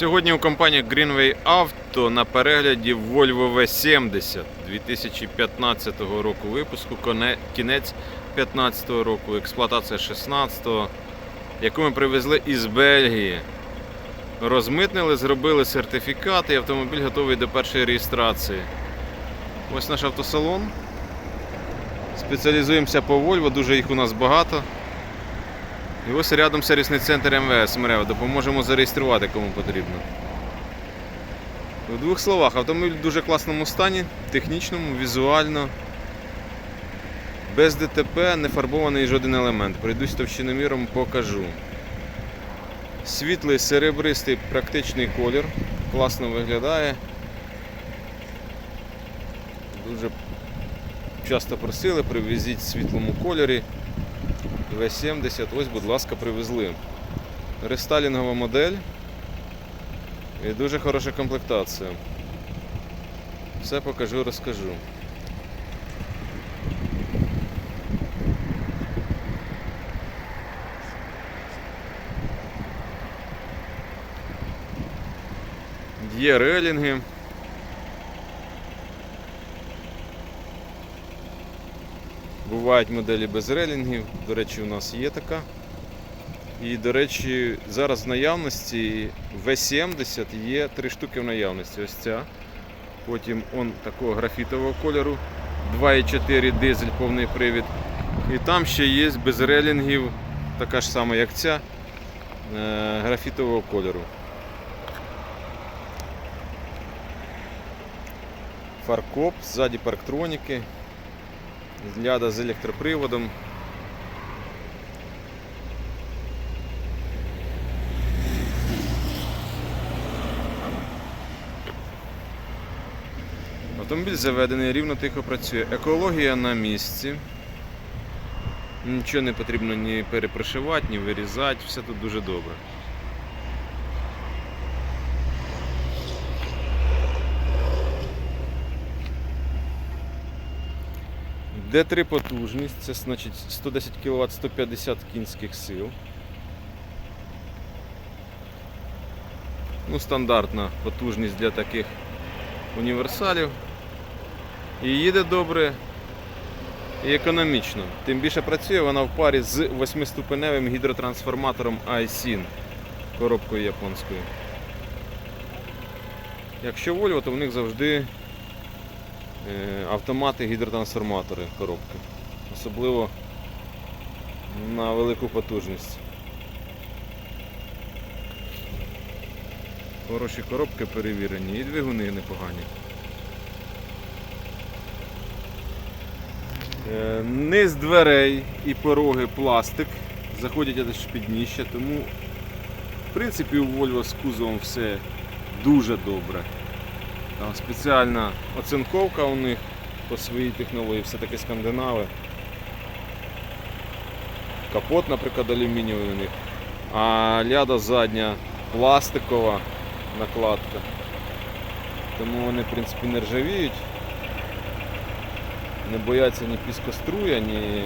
Сьогодні у компанії Greenway Auto на перегляді Volvo V70 2015 року випуску, кінець 2015 року, експлуатація 16, яку ми привезли із Бельгії. Розмитнили, зробили сертифікат і автомобіль готовий до першої реєстрації. Ось наш автосалон. Спеціалізуємося по Volvo, дуже їх у нас багато. І ось рядом сервісний центр МВС МРЕВ. Допоможемо зареєструвати кому потрібно. В двох словах, автомобіль в дуже класному стані, технічному, візуально. Без ДТП, не фарбований жоден елемент. Пройдусь товщиноміром, покажу. Світлий серебристий практичний колір. Класно виглядає. Дуже часто просили, привезіть в світлому кольорі. В70, ось, будь ласка, привезли. Рестайлінгова модель і дуже хороша комплектація. Все покажу, розкажу. Є релінги. Бувають моделі без релінгів. До речі, у нас є така. І, до речі, зараз в наявності V70 є три штуки в наявності. Ось ця. Потім он такого графітового кольору. 2,4 дизель повний привід. І там ще є без релінгів, така ж сама, як ця, е, графітового кольору. Фаркоп, ззаді парктроніки. Ляда з електроприводом. Автомобіль заведений, рівно тихо працює. Екологія на місці. Нічого не потрібно ні перепрошивати, ні вирізати, все тут дуже добре. Д3 потужність, це значить 110 кВт 150 кінських сил. Ну, стандартна потужність для таких універсалів. І їде добре і економічно. Тим більше працює вона в парі з 8-ступеневим гідротрансформатором iSyn, коробкою японською. Якщо Volvo, то в них завжди автомати гідротрансформатори коробки. Особливо на велику потужність. Хороші коробки перевірені і двигуни непогані. Е, Низ дверей і пороги пластик, заходять аж під дніще, тому в принципі у Volvo з кузовом все дуже добре. Там спеціальна оцинковка у них по своїй технології, все-таки скандинави. Капот, наприклад, алюмінієвий у них. А ляда задня пластикова накладка. Тому вони в принципі не ржавіють. Не бояться ні піскоструя, ні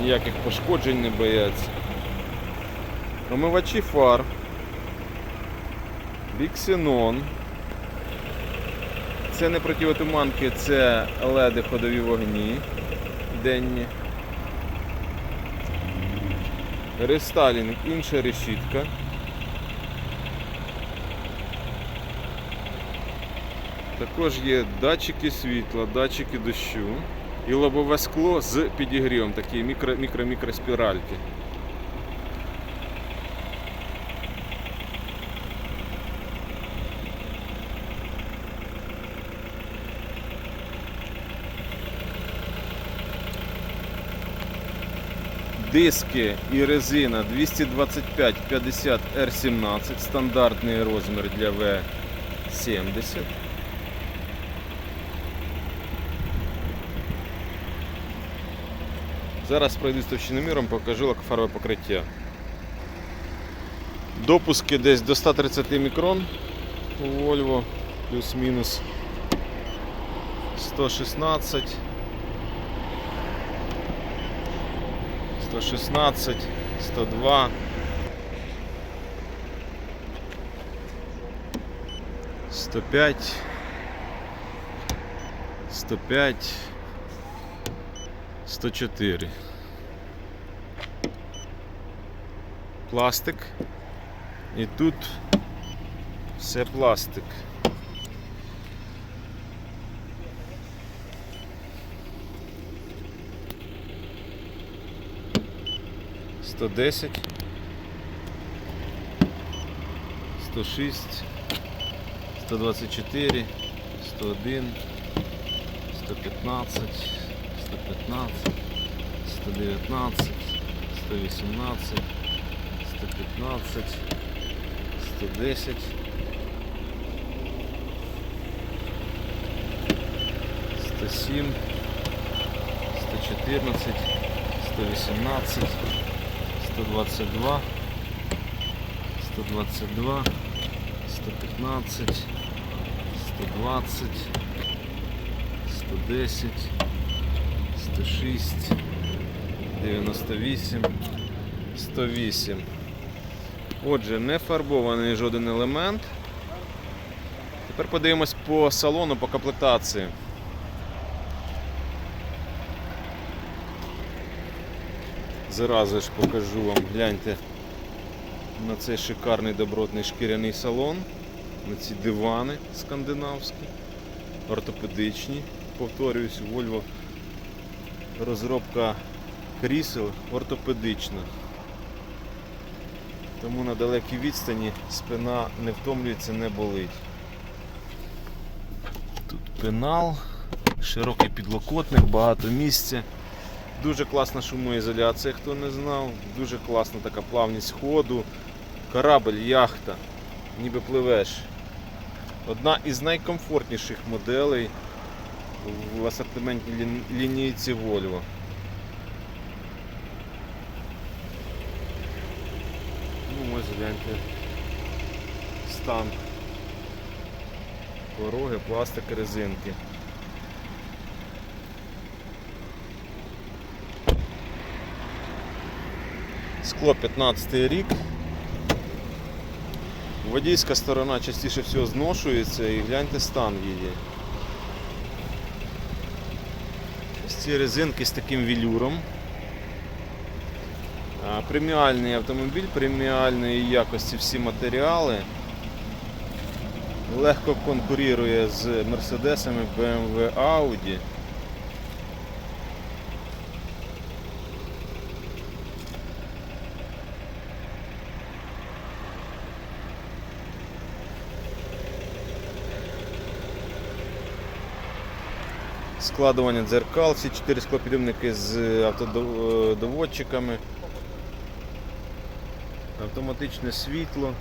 ніяких пошкоджень не бояться. Омивачі фар. Біксенон. Це не противотуманки, це леди ходові вогні денні. Рестайлінг, інша решітка. Також є датчики світла, датчики дощу і лобове скло з підігрівом, такі мікро-мікро-мікро спіральки. Диски і резина 225-50 R17, стандартний розмір для V70. Зараз пройду з товщиноміром, покажу лакофарове покриття. Допуски десь до 130 мікрон у Volvo, плюс-мінус 116, 116, 102, 105, 105, 104. Пластик. І тут все пластик. Сто десять. Сто шість. 124, 101, 115, 115, 119, 118, 115, 110, 107, 114, 118, 122, 122, 115, 120, 110, 106, 98, 108. Отже, не фарбований жоден елемент. Тепер подивимось по салону, по комплектації. Зразу ж покажу вам, гляньте на цей шикарний добротний шкіряний салон, на ці дивани скандинавські, ортопедичні. Повторююсь, Volvo розробка крісел ортопедична. Тому на далекій відстані спина не втомлюється, не болить. Тут пенал, широкий підлокотник, багато місця. Дуже класна шумоізоляція, хто не знав. Дуже класна така плавність ходу. Корабль, яхта, ніби пливеш. Одна із найкомфортніших моделей в асортиментній лін- лінійці Volvo. Ну, ось гляньте. Стан. Пороги, пластик, резинки. Скло 15 рік. Водійська сторона частіше всього зношується і гляньте стан її. Ось ці резинки з таким велюром. А, Преміальний автомобіль, преміальної якості всі матеріали. Легко конкурує з Мерседесами, BMW, Audi. Складування дзеркал, всі чотири склопідйомники з автодоводчиками, автоматичне світло,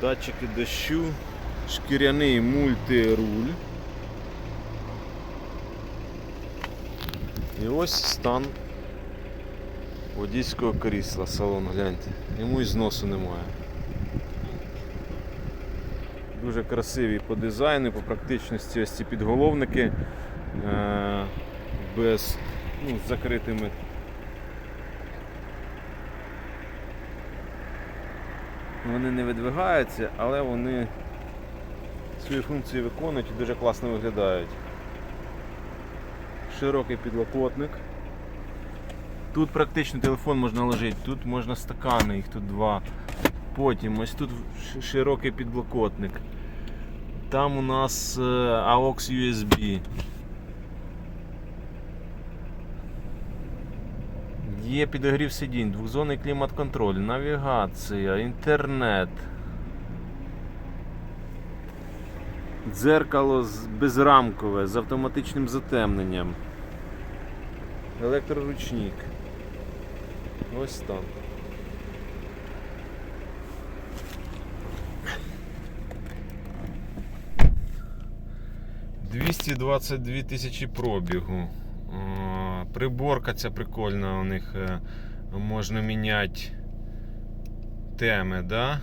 датчики дощу, шкіряний мультируль. І ось стан водійського крісла, салон, гляньте, йому і зносу немає. Дуже красиві по дизайну, по практичності ось ці підголовники е, без ну, з закритими. Вони не видвигаються, але вони свої функції виконують і дуже класно виглядають. Широкий підлокотник. Тут практично телефон можна ложити, тут можна стакани, їх тут два. Потім ось тут широкий підлокотник. Там у нас е, AUX USB. Є підогрів сидінь, двохзонний клімат-контроль, навігація, інтернет. Дзеркало безрамкове з автоматичним затемненням. Електроручник. Ось там. Двісті двадцять дві тисячі пробігу. Приборка ця прикольна у них. е, Можна міняти теми, да?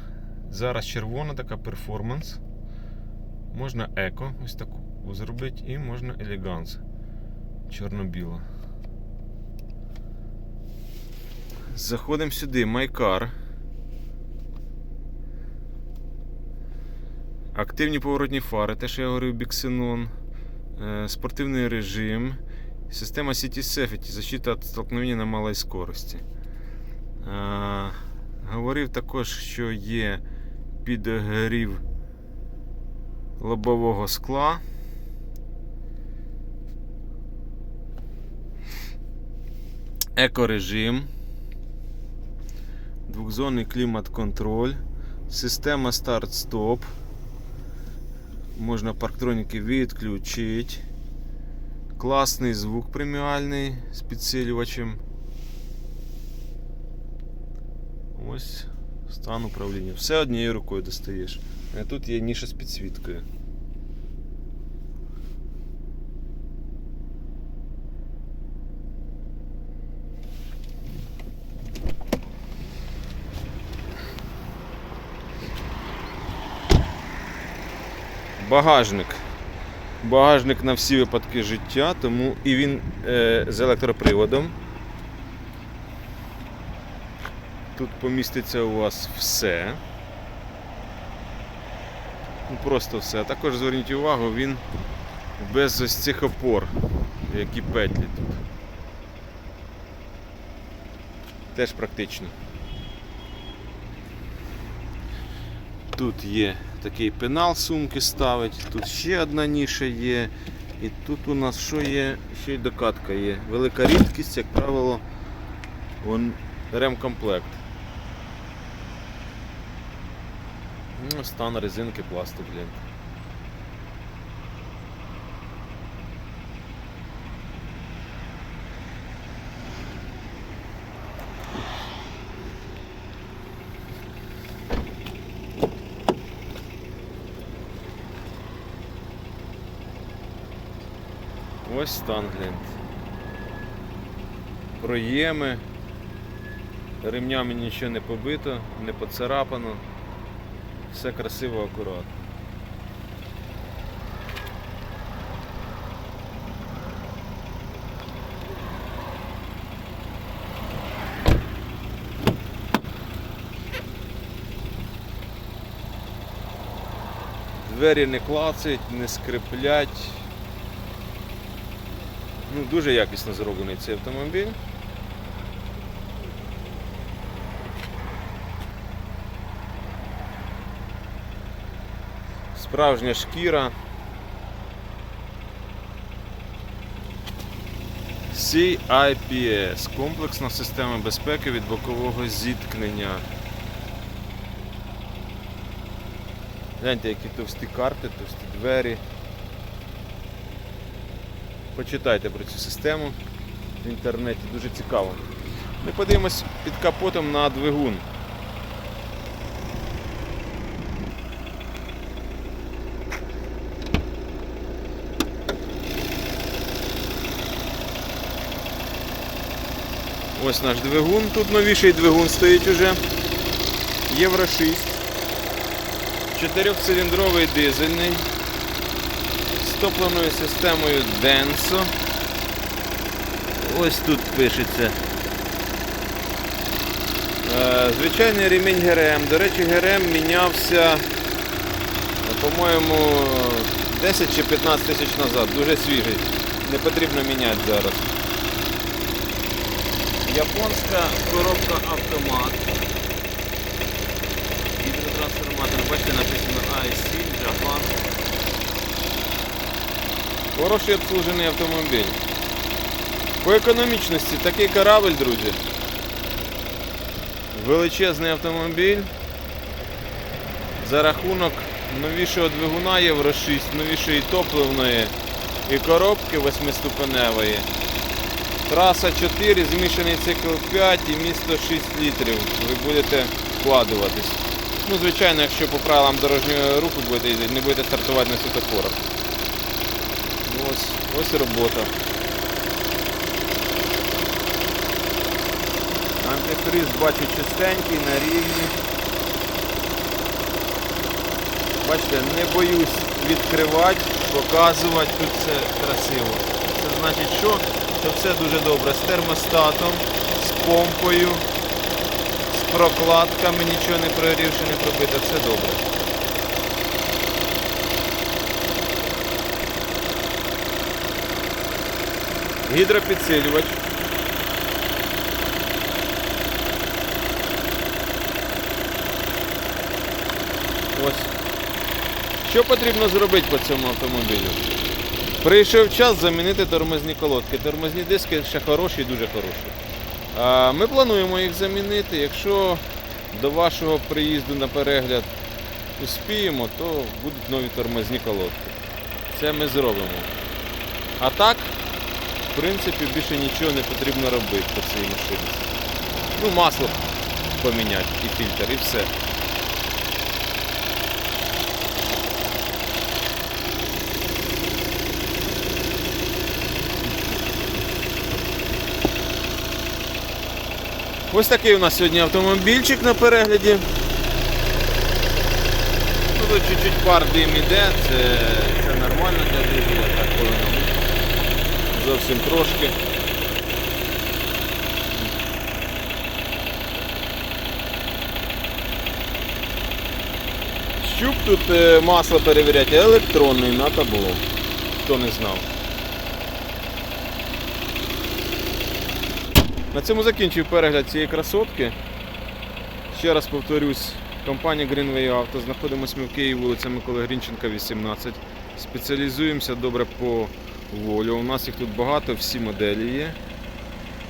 Зараз червона така перформанс. Можна еко, ось таку зробити, і можна елеганс. Чорно-біла. Заходимо сюди, Майкар. Активні поворотні фари, те, що я говорив, біксенон, е, спортивний режим, система City Safety, защита від столкновення на малій скорості. Е, Говорив також, що є підогрів лобового скла. Екорежим. Двохзонний клімат-контроль. Система старт-стоп. Можна парктроніки відключити. Класний звук преміальний з підсилювачем. Ось стан управління. Все однією рукою достаєш. А тут є ніша з підсвіткою. Багажник. Багажник на всі випадки життя, тому і він е, з електроприводом. Тут поміститься у вас все. Ну, Просто все. Також зверніть увагу, він без ось цих опор, які петлі тут. Теж практично. Тут є такий пенал сумки ставить, тут ще одна ніша є. І тут у нас що є? Ще й докатка є. Велика рідкість, як правило, вон ремкомплект. Ну, стан резинки, пластик, блін. Ось стан глянь. Проєми. Ремнями нічого не побито, не поцарапано. Все красиво, акуратно. Двері не клацають, не скриплять. Ну, дуже якісно зроблений цей автомобіль. Справжня шкіра. CIPS комплексна система безпеки від бокового зіткнення. Гляньте, які товсті карти, товсті двері. Почитайте про цю систему в інтернеті, дуже цікаво. Ми подивимось під капотом на двигун. Ось наш двигун. Тут новіший двигун стоїть уже. Євро 6. Чотирьохциліндровий дизельний. Топленою системою Denso. Ось тут пишеться. Е, Звичайний ремінь ГРМ. До речі, ГРМ мінявся, по-моєму, 10 чи 15 тисяч назад. Дуже свіжий. Не потрібно міняти зараз. Японська коробка автомат. Гідротрансформатор, бачите, написано IC, Japan. Хороший обслужений автомобіль. По економічності такий корабль, друзі. Величезний автомобіль. За рахунок новішого двигуна Євро 6, новішої топливної і коробки восьмиступеневої. Траса 4, змішаний цикл 5 і місто 6 літрів. Ви будете вкладуватись. Ну, звичайно, якщо по правилам дорожнього руху будете їздити, не будете стартувати на світофорах. Ось, ось робота. Антифриз бачу чистенький, на рівні. Бачите, не боюсь відкривати, показувати, тут все красиво. Це значить що? Що все дуже добре. З термостатом, з помпою, з прокладками, нічого не прогорівши, не пробито, все добре. Гідропідсилювач. Ось. Що потрібно зробити по цьому автомобілю? Прийшов час замінити тормозні колодки. Тормозні диски ще хороші, дуже хороші. Ми плануємо їх замінити. Якщо до вашого приїзду на перегляд успіємо, то будуть нові тормозні колодки. Це ми зробимо. А так, принципі, більше нічого не потрібно робити по цій машині. Ну, масло поміняти і фільтр, і все. Ось такий у нас сьогодні автомобільчик на перегляді. Ну, тут чуть-чуть пар дим іде, це, це нормально для дизеля, так повинно. Зовсім трошки. Щуп тут е, масло перевіряти електронний на табло. Хто не знав. На цьому закінчив перегляд цієї красотки. Ще раз повторюсь, компанія Greenway Auto. Знаходимося ми в Києві, вулиця Миколи Грінченка, 18. Спеціалізуємося добре по волю. У нас їх тут багато, всі моделі є.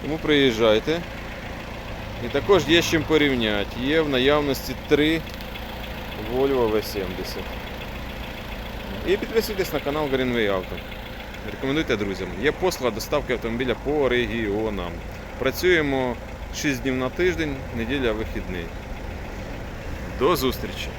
Тому приїжджайте. І також є з чим порівняти. Є в наявності три Volvo V70. І підписуйтесь на канал Greenway Auto. Рекомендуйте друзям. Є послуга доставки автомобіля по регіонам. Працюємо 6 днів на тиждень, неділя вихідний. До зустрічі!